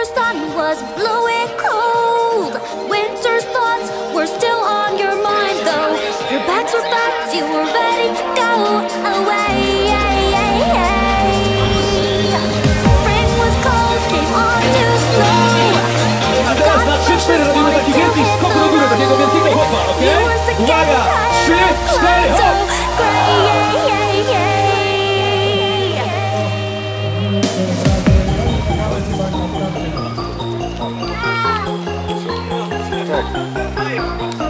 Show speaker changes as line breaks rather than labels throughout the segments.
Winter's sun was blowing cold. Winter's thoughts were still on your mind, though. Your bags were packed, you were ready to go away.
Thank you.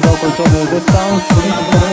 deja o colțonul de stans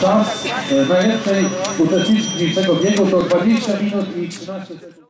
Czas e, najwięcej uczestniczków dzisiejszego biegu to 20 minut i 13 sekund.